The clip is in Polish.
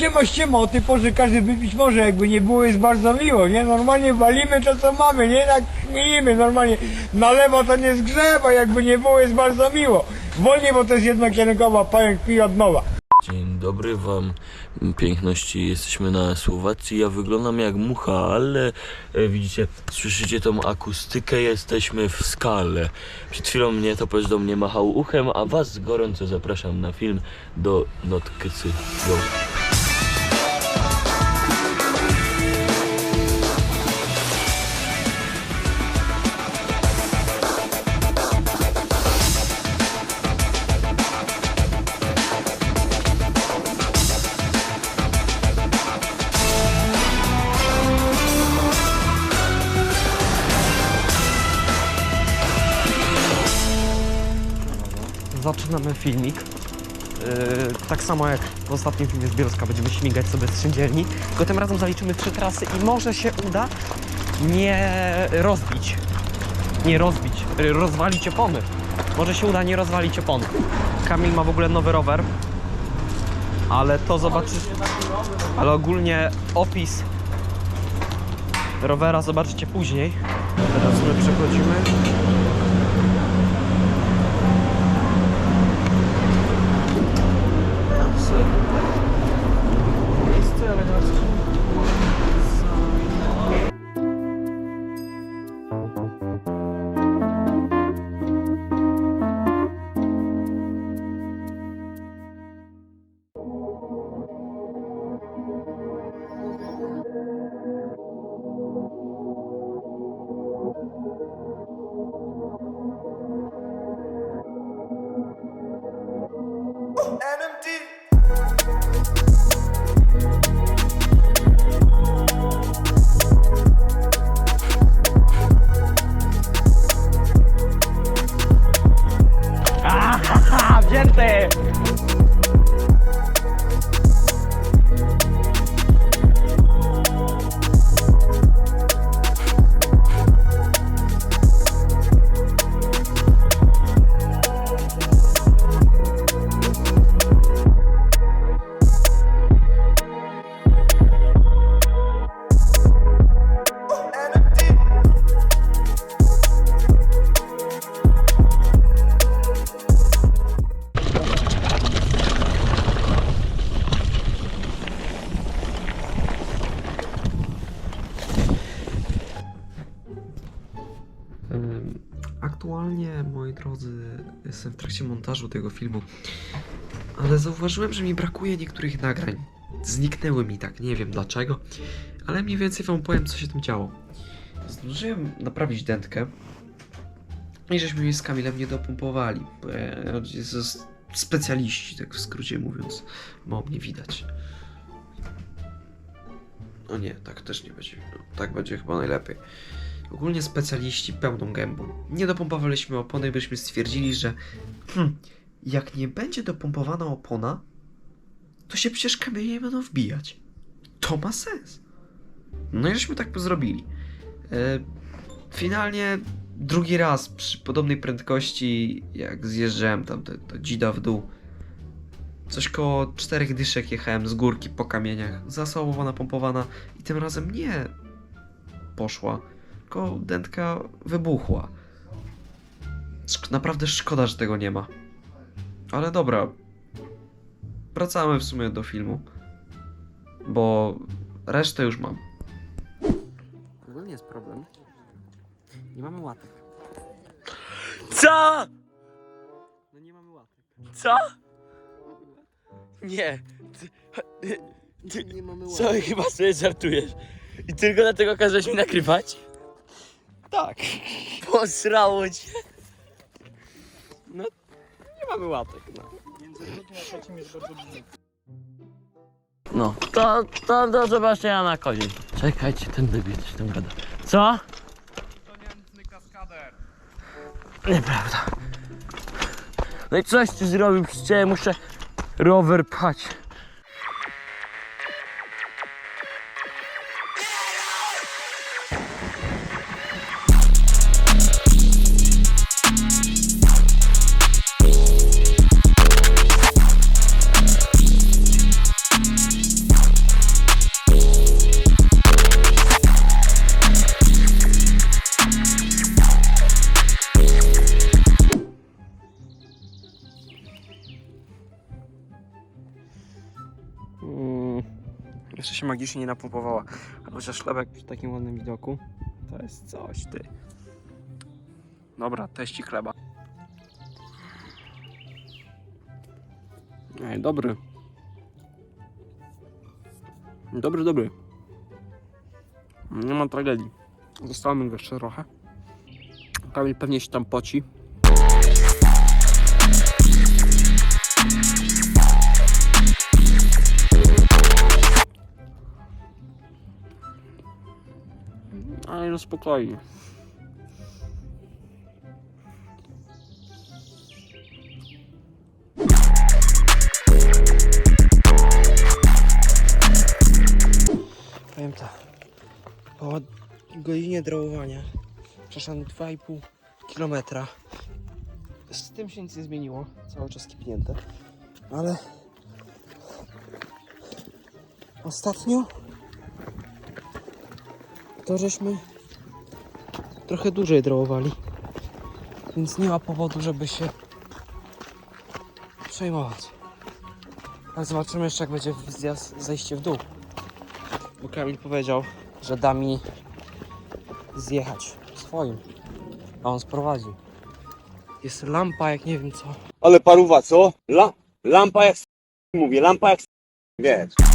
Siema, siema, o tej porze każdy wypić może, jakby nie było jest bardzo miło, nie? Normalnie walimy to co mamy, nie? Tak śmiejemy, normalnie na lewo to nie zgrzewa, jakby nie było jest bardzo miło. Wolniej, bo to jest jednokierunkowa, pająk pije od nowa. Dzień dobry wam, piękności. Jesteśmy na Słowacji. Ja wyglądam jak mucha, ale e, widzicie, słyszycie tą akustykę, jesteśmy w skale. Przed chwilą mnie to do mnie machał uchem, a was gorąco zapraszam na film do Notkycy. Go. Zaczynamy filmik. Yy, tak samo jak w ostatnim filmie z Bielska będziemy śmigać sobie z szyndzielni, tylko tym razem zaliczymy trzy trasy i może się uda nie rozbić. Nie rozbić, yy, rozwalić opony. Może się uda nie rozwalić opony. Kamil ma w ogóle nowy rower, ale to zobaczysz. Ale ogólnie opis rowera zobaczycie później. Teraz my przechodzimy. Aktualnie, moi drodzy, jestem w trakcie montażu tego filmu, ale zauważyłem, że mi brakuje niektórych nagrań. Zniknęły mi tak, nie wiem dlaczego, ale mniej więcej wam powiem, co się tam działo. Zdążyłem naprawić dętkę i żeśmy jej z Kamilem nie dopompowali. jest specjaliści, tak w skrócie mówiąc, bo mnie widać. O nie, tak też nie będzie. No, tak będzie chyba najlepiej. Ogólnie specjaliści pełną gębą. Nie dopompowaliśmy opony, byśmy stwierdzili, że hmm, jak nie będzie dopompowana opona, to się przecież kamienie nie będą wbijać. To ma sens. No i żeśmy tak zrobili. E, finalnie drugi raz przy podobnej prędkości, jak zjeżdżałem tam to, to dzida w dół, coś koło czterech dyszek jechałem z górki po kamieniach, zasobowo napompowana i tym razem nie poszła, tylko dętka wybuchła. Szk- naprawdę szkoda, że tego nie ma. Ale dobra. Wracamy w sumie do filmu. Bo resztę już mam. Ogólnie jest problem. Nie mamy łatek. Co? No nie mamy łatek. Co? Nie. Ty, Nie mamy co, chyba sobie żartujesz. I tylko dlatego każesz mi nagrywać? Tak. Posrało cię. Nie mamy łatek, no. No, to, to do zobaczenia na kozie. Czekajcie, ten debil coś tam gada. Co? Nieprawda. No i coś ty zrobił, przecież muszę rower pchać. Magicznie nie napompowała. Chociaż chlebek przy takim ładnym widoku to jest coś, ty. Dobra, teści chleba. Ej, dobry. Dobry, dobry. Nie ma tragedii. Zostałem jeszcze trochę. Kamil pewnie się tam poci. Spokojnie. Powiem tak. Po godzinie drołowania przeszedłem 2,5 kilometra. Z tym się nic nie zmieniło. Cały czas kipnięte. Ale ostatnio to żeśmy trochę dłużej drołowali. Więc nie ma powodu, żeby się przejmować. Ale zobaczymy jeszcze jak będzie zjazd, zejście w dół. Bo Kamil powiedział, że da mi zjechać swoim. A on sprowadzi. Jest lampa jak nie wiem co. Ale paruwa, co? La, lampa jak mówię, lampa jak wiesz.